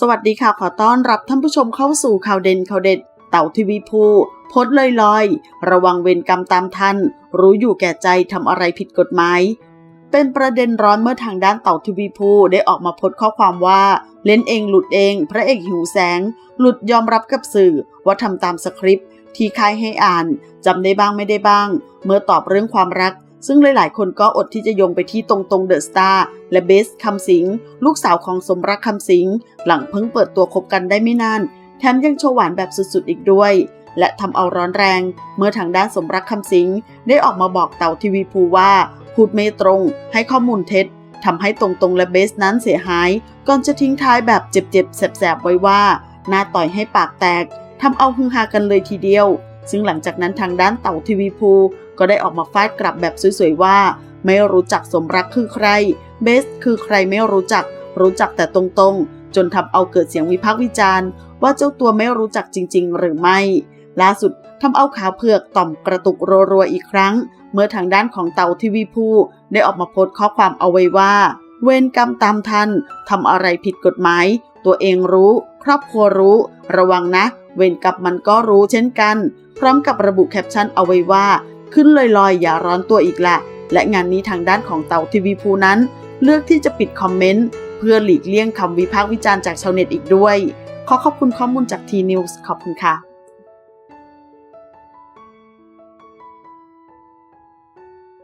สวัสดีค่ะ ขอต้อนรับท่านผู้ชมเข้าสู่ข่าวเด่นข่าวเด็ด เต่าทีวีภูโพสต์ลอยระวังเวรกรรมตามทัน รู้อยู่แก่ใจทำอะไรผิดกฎหมายเป็นประเด็นร้อนเมื่อทางด้านเต่าทีวีภูได้ออกมาโพสต์ข้อความว่า เล่นเองหลุดเอง พระเอกหิวแสง หลุดยอมรับกับสื่อ ว่าทำตามสคริปต์ที่ค่ายให้อ่านจำได้บ้างไม่ได้บ้าง เมื่อตอบเรื่องความรัก ซึ่งหลาย ๆ คนก็อดที่จะโยงไปที่ตรงตรงเดอะสตาร์และเบสคำสิง ลูกสาวของสมรักคำสิง หลังเพิ่งเปิดตัวคบกันได้ไม่นาน แถมยังโชว์หวานแบบสุด ๆ อีกด้วย และทำเอาร้อนแรง เมื่อทางด้านสมรักคำสิง ได้ออกมาบอกเต่าทีวีภูว่า พูดไม่ตรง ให้ข้อมูลเท็จทำให้ตรงๆและเบสนั้นเสียหาย ก่อนจะทิ้งท้ายแบบเจ็บๆแสบๆไว้ว่าหน้าต่อยให้ปากแตกทำเอาฮือฮากันเลยทีเดียว ซึ่งหลังจากนั้นทางด้านเต่าทีวีภู ก็ได้ออกมาฟาดกลับแบบสวยๆว่า ไม่รู้จักสมรักคือใคร เบสคือใครไม่รู้จัก รู้จักแต่ตรงๆ จนทำเอาเกิดเสียงวิพากษ์วิจารณ์ ว่าเจ้าตัวไม่รู้จักจริง ๆ หรือไม่ล่าสุดทำเอาขาวเผือกต่อมกระตุกรัวๆอีกครั้ง เมื่อทางด้านของเต่าทีวีภูได้ออกมาโพสต์ข้อความเอาไว้ว่า เวรกรรมตามทันทำอะไรผิดกฎหมาย ตัวเองรู้ ครอบครัวรู้ ระวังนะ เวรกรรมมันก็รู้เช่นกัน พร้อมกับระบุแคปชั่นเอาไว้ว่า ขึ้นลอยๆ อย่าร้อนตัวอีกแหละ และงานนี้ทางด้านของเต่าทีวีภูนั้น เลือกที่จะปิดคอมเมนต์ เพื่อหลีกเลี่ยงคำวิพากษ์วิจารณ์จากชาวเน็ตอีกด้วย ขอขอบคุณข้อมูลจากทีนิวส์ขอบคุณค่ะ